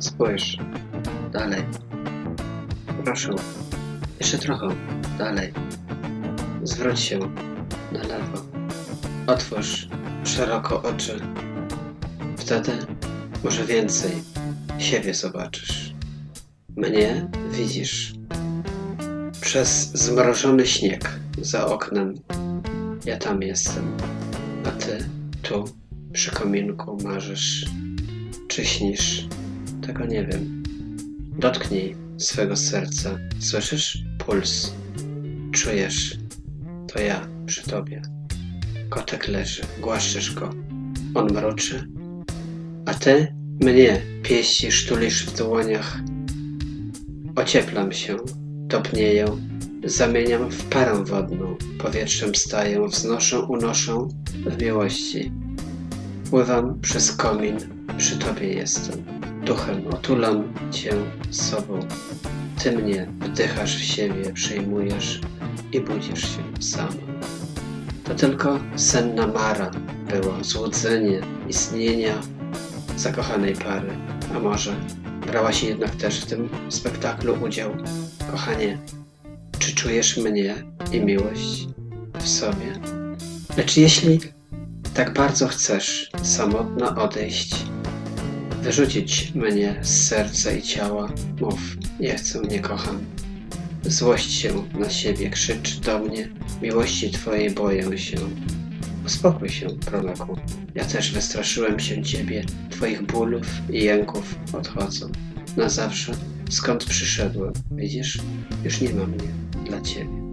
Spójrz. Dalej. Proszę. Jeszcze trochę. Dalej. Zwróć się. Na lewo. Otwórz szeroko oczy. Wtedy może więcej siebie zobaczysz. Mnie widzisz. Przez zmrożony śnieg za oknem. Ja tam jestem. A ty tu przy kominku marzysz. Czy śnisz? Tego nie wiem. Dotknij swego serca. Słyszysz? Puls. Czujesz? To ja przy tobie. Kotek leży, głaszczysz go. On mruczy. A ty mnie pieścisz, tulisz w dłoniach. Ocieplam się, topnieję, zamieniam w parę wodną. Powietrzem staję, wznoszę, unoszę w miłości. Pływam przez komin, przy tobie jestem. Duchem otulam cię sobą. Ty mnie wdychasz w siebie, przyjmujesz i budzisz się sama. To tylko senna mara było, złudzenie istnienia zakochanej pary. A może brałaś jednak też w tym spektaklu udział? Kochanie, czy czujesz mnie i miłość w sobie? Lecz jeśli tak bardzo chcesz samotna odejść, wyrzucić mnie z serca i ciała, mów, nie chcę, nie kocham. Złość się na siebie, krzycz do mnie, miłości Twojej boję się. Uspokój się, proroku. Ja też wystraszyłem się Ciebie, Twoich bólów i jęków odchodzą. Na zawsze, skąd przyszedłem, widzisz, już nie ma mnie dla Ciebie.